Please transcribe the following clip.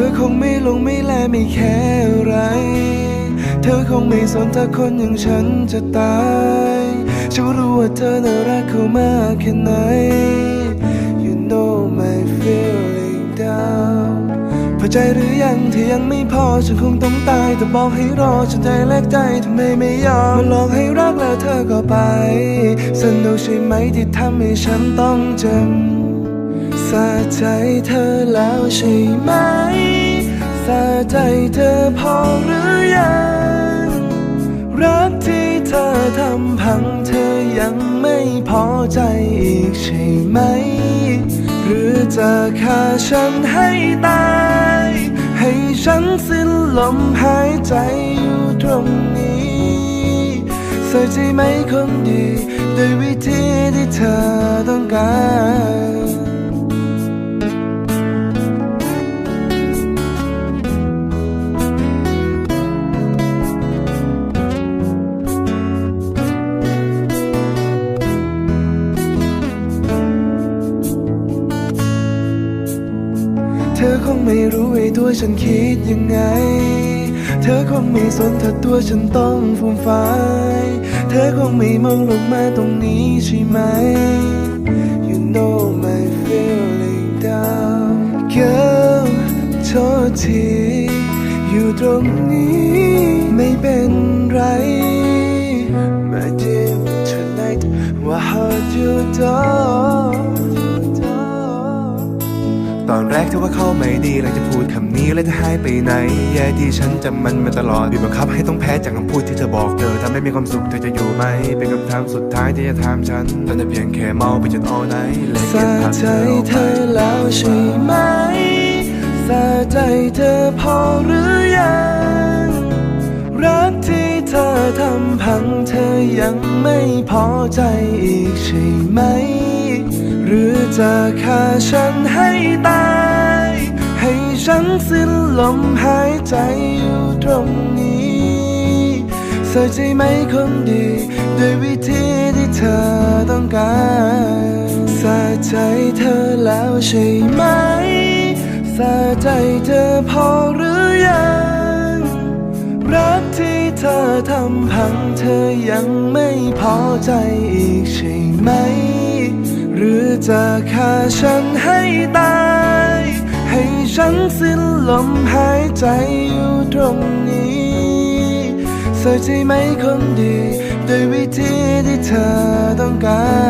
เธอคงไม่ลงไม่แลไม่แค่ไร เธอคงไม่สนถ้าคนอย่างฉันจะตายฉันรู้ว่าเธอน่ารักเขามากแค่ไหน You know my feeling down พอใจหรือยังที่ยังไม่พอฉันคงต้องตายแต่บอกให้รอฉันใจแลกใจทำไมไม่ยอมมาลอกให้รักแล้วเธอก็ไป สนุกใช่ไหมที่ทำให้ฉันต้องเจ็บสะใจเธอแล้วใช่ไหม สะใจเธอพอหรือยัง รักที่เธอทำพังเธอยังไม่พอใจอีกใช่ไหม หรือจะฆ่าฉันให้ตาย ให้ฉันสิ้นลมหายใจอยู่ตรงนี้ใส่ใจไหมคนดีด้วยวิธีที่เธอต้องการ คงไม่รู้ไอ้ตัวฉันคิดยังไง เธอคงไม่สนถ้าตัวฉันต้องฟูมฟายเธอคงไม่มองลงมาตรงนี้ใช่ไหม You know my feeling down Girl โทษทีอยู่ตรงนี้ไม่เป็นไร My dear tonight I heard you door กเธอว่าเข้าไม่ดีเลยจะพูดคำนี้แล้วจะหายไปไหน แย่ที่ฉันจำมันมาตลอดบีบบังคับให้ต้องแพ้จากคำพูดที่เธอบอกเธอทำให้มีความสุขเธอจะอยู่ไหม เป็นคำถามสุดท้ายที่จะถามฉันตอนจะเพียงแค่เมาไปจน all night และเก็บภาพเธอเอาไปแล้วใช่ไหมสะใจเธอพอหรือยังรักที่เธอทำพังเธอยังไม่พอใจอีกใช่ไหม หรือจะฆ่าฉันให้ตาย ให้ฉันสิ้นลมหายใจอยู่ตรงนี้ใส่ใจไหมคนดีด้วยวิธีที่เธอต้องการสะใจเธอแล้วใช่ไหมสะใจเธอพอหรือยังรักที่เธอทำพังเธอยังไม่พอใจอีกใช่ไหม หรือจะฆ่าฉันให้ตาย ฉันสิ้นลมหายใจอยู่ตรงนี้ใส่ใจไหมคนดีด้วยวิธีที่เธอต้องการ